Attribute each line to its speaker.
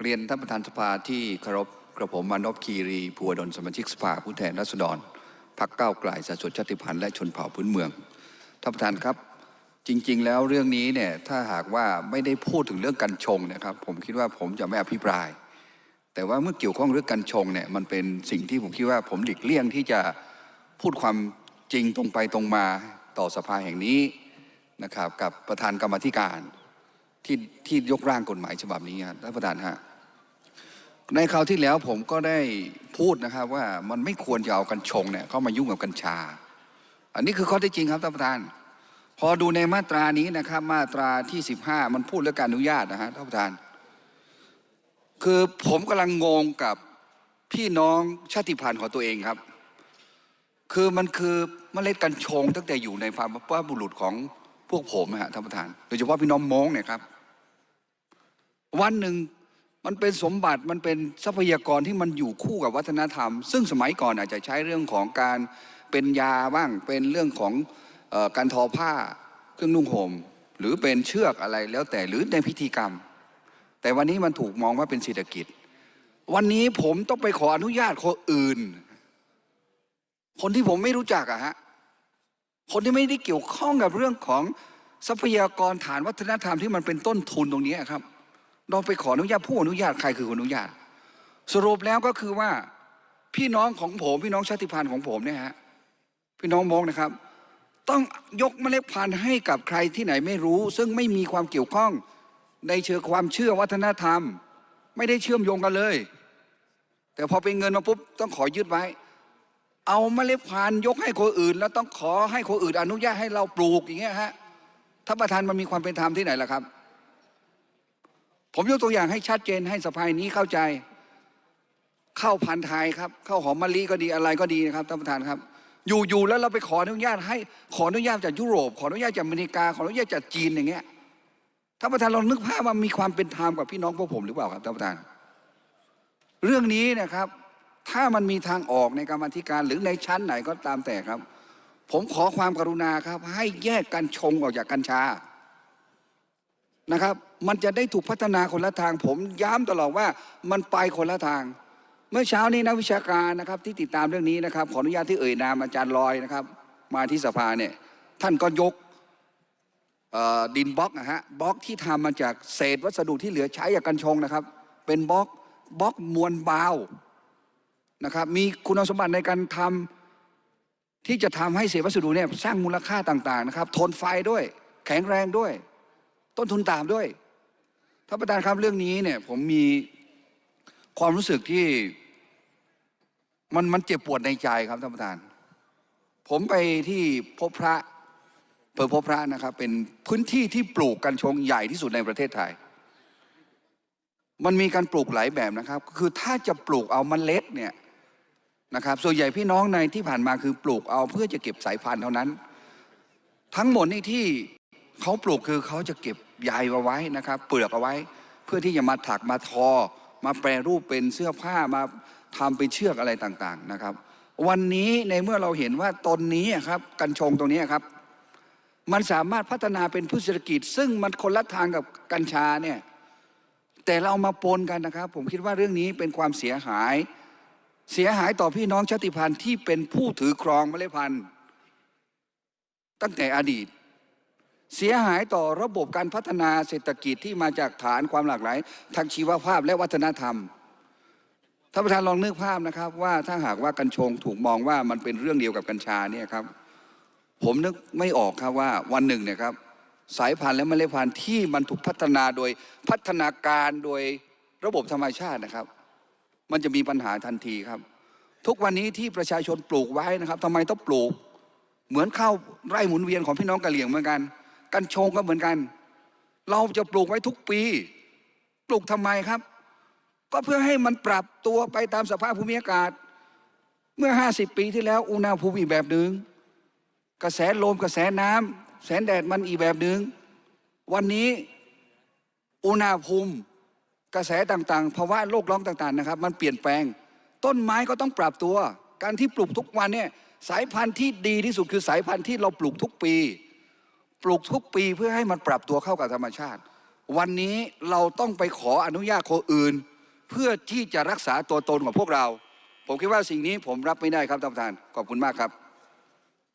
Speaker 1: เรียนท่านประธานสภาที่เคารพกระผมมานพคีรีภูวดลสมาชิกสภาผู้แทนราษฎรพักเก้าวไกลสัดส่วนชาติพันธุ์และชนเผ่าพื้นเมืองท่านประธานครับ จริง ๆ แล้วเรื่องนี้เนี่ยถ้าหากว่าไม่ได้พูดถึงเรื่องกัญชงนะครับ ผมคิดว่าผมจะไม่อภิปราย แต่ว่าเมื่อเกี่ยวข้องเรื่องกัญชงเนี่ยมันเป็นสิ่งที่ผมคิดว่าผมหลีกเลี่ยงที่จะพูดความจริงตรงไปตรงมาต่อสภาแห่งนี้นะครับกับประธานกรรมธิการ ที่ที่ยกร่างกฎหมายฉบับนี้ครับท่านประธานฮะในคราวที่แล้วผมก็ได้พูดนะครับว่ามันไม่ควรจะเอากัญชงเนี่ยเข้ามายุ่งกับกัญชา อันนี้คือข้อเท็จจริงครับท่านประธาน พอดูในมาตรานี้นะครับ มาตราที่ 15 มันพูดเรื่องการอนุญาตนะฮะท่านประธาน คือผมกำลังงงกับพี่น้องชาติพันธุ์ของตัวเองครับ คือมันคือเมล็ดกัญชงตั้งแต่อยู่ในความว่าบุรุษของ พวกผมฮะท่านประธาน โดยเฉพาะพี่น้องม้งเนี่ยครับ วันหนึ่งมันเป็นสมบัติมันเป็นทรัพยากรที่มันอยู่คู่กับวัฒนธรรม ซึ่งสมัยก่อนอาจจะใช้เรื่องของการเป็นยาบ้าง เป็นเรื่องของออการทอผ้าเครื่องนุ่งห่มหรือเป็นเชือกอะไรแล้วแต่หรือในพิธีกรรม แต่วันนี้มันถูกมองว่าเป็นเศรษฐกิจ วันนี้ผมต้องไปขออนุญาตคนอื่น คนที่ผมไม่รู้จักอะฮะ คนที่ไม่ได้เกี่ยวข้องกับเรื่องของทรัพยากรฐานวัฒนธรรมที่มันเป็นต้นทุนตรงนี้ครับ เราไปขออนุญาตผู้อนุญาตใครคือคนอนุญาต สรุปแล้วก็คือว่าพี่น้องของผม พี่น้องชาติพันธุ์ของผมเนี่ยฮะพี่น้องมองนะครับ ต้องยกเมล็ดพันธุ์ให้กับใครที่ไหนไม่รู้ ซึ่งไม่มีความเกี่ยวข้องในเชิงความเชื่อวัฒนธรรม ไม่ได้เชื่อมโยงกันเลย แต่พอเป็นเงินมาปุ๊บต้องขอยึดไว้ เอาเมล็ดพันธุ์ยกให้คนอื่น แล้วต้องขอให้คนอื่น อนุญาตให้เราปลูกอย่างเงี้ยฮะถ้านประธานมันมีความเป็นธรรมที่ไหนล่ะครับ ผมยกตัวอย่างให้ชัดเจนให้สภานี้เข้าใจข้าวพันธุ์ไทยครับข้าวหอมมะลิก็ดีอะไรก็ดีนะครับท่านประธานครับ อยู่ๆแล้วเราไปขออนุญาตให้ขออนุญาตจากยุโรป ขออนุญาตจากอเมริกา ขออนุญาตจากจีนอย่างเงี้ยท่านประธานลองนึกภาพว่ามีความเป็นธรรมกับพี่น้องพวกผมหรือเปล่าครับท่านประธาน เรื่องนี้นะครับ ถ้ามันมีทางออกในกรรมธิการหรือในชั้นไหนก็ตามแต่ครับ ผมขอความกรุณาครับ ให้แยกกัญชงออกจากกัญชานะครับ มันจะได้ถูกพัฒนาคนละทาง ผมย้ำตลอดว่ามันไปคนละทาง เมื่อเช้านี้นักวิชาการนะครับ ที่ติดตามเรื่องนี้นะครับ ขออนุญาตที่เอ่ยนามอาจารย์ลอยนะครับ มาที่สภาเนี่ยท่านก็ยกดินบล็อกนะฮะบล็อกที่ทำมาจากเศษวัสดุที่เหลือใช้จากกัญชงนะครับ เป็นบล็อกบล็อกมวลเบา นะครับมีคุณสมบัติในการทำที่จะทำให้เศษวัสดุเนี่ยสร้างมูลค่าต่างๆนะครับทนไฟด้วย แข็งแรงด้วย ต้นทุนต่ำด้วยท่านประธานครับเรื่องนี้เนี่ยผมมีความรู้สึกที่มันมันเจ็บปวดในใจครับท่านประธาน ผมไปที่พบพระเปิดพบพระนะครับ เป็นพื้นที่ที่ปลูกกัญชงใหญ่ที่สุดในประเทศไทย มันมีการปลูกหลายแบบนะครับ คือถ้าจะปลูกเอาเมล็ดเนี่ย นะครับ ส่วนใหญ่พี่น้องในที่ผ่านมาคือปลูกเอาเพื่อจะเก็บสายพันธุ์เท่านั้น ทั้งหมดนี่ที่เขาปลูกคือเขาจะเก็บใยเอาไว้นะครับ เปลือกเอาไว้ เพื่อที่จะมาถักมาทอ มาแปรรูปเป็นเสื้อผ้ามาทำเป็นเชือกอะไรต่างๆนะครับ วันนี้ในเมื่อเราเห็นว่าตนนี้ครับกัญชงตรงนี้ครับ มันสามารถพัฒนาเป็นพืชเศรษฐกิจ ซึ่งมันคนละทางกับกัญชาเนี่ยแต่เรามาปนกันนะครับ ผมคิดว่าเรื่องนี้เป็นความเสียหาย เสียหายต่อพี่น้องชาติพันธุ์ที่เป็นผู้ถือครองเมล็ดพันธุ์ ตั้งแต่อดีต เสียหายต่อระบบการพัฒนาเศรษฐกิจที่มาจากฐานความหลากหลายทางชีวภาพและวัฒนธรรมท่านประธานลองนึกภาพนะครับ ว่าถ้าหากว่ากัญชงถูกมองว่ามันเป็นเรื่องเดียวกับกัญชาเนี่ยครับ ผมนึกไม่ออกครับว่าวันหนึ่งเนี่ยครับสายพันธุ์และเมล็ดพันธุ์ที่มันถูกพัฒนาโดยพัฒนาการโดยระบบธรรมชาตินะครับ มันจะมีปัญหาทันทีครับ ทุกวันนี้ที่ประชาชนปลูกไว้นะครับทำไมต้องปลูก เหมือนข้าวไร่หมุนเวียนของพี่น้องกะเหรี่ยงเหมือนกัน กัญชงก็เหมือนกัน เราจะปลูกไว้ทุกปี ปลูกทำไมครับ ก็เพื่อให้มันปรับตัวไปตามสภาพภูมิอากาศ เมื่อ 50 ปีที่แล้วอุณหภูมิอีกแบบหนึ่งกระแสลมกระแสน้ำแสงแดดมันอีกแบบหนึ่งวันนี้อุณหภูมิ กระแสต่างๆภาวะโลกร้องต่างๆนะครับ มันเปลี่ยนแปลง ต้นไม้ก็ต้องปรับตัว การที่ปลูกทุกวันเนี่ยสายพันธุ์ที่ดีที่สุดคือสายพันธุ์ที่เราปลูกทุกปี ปลูกทุกปีเพื่อให้มันปรับตัวเข้ากับธรรมชาติ วันนี้เราต้องไปขออนุญาตคนอื่น เพื่อที่จะรักษาตัวตนของพวกเรา ผมคิดว่าสิ่งนี้ผมรับไม่ได้ครับท่านประธานขอบคุณมากครับ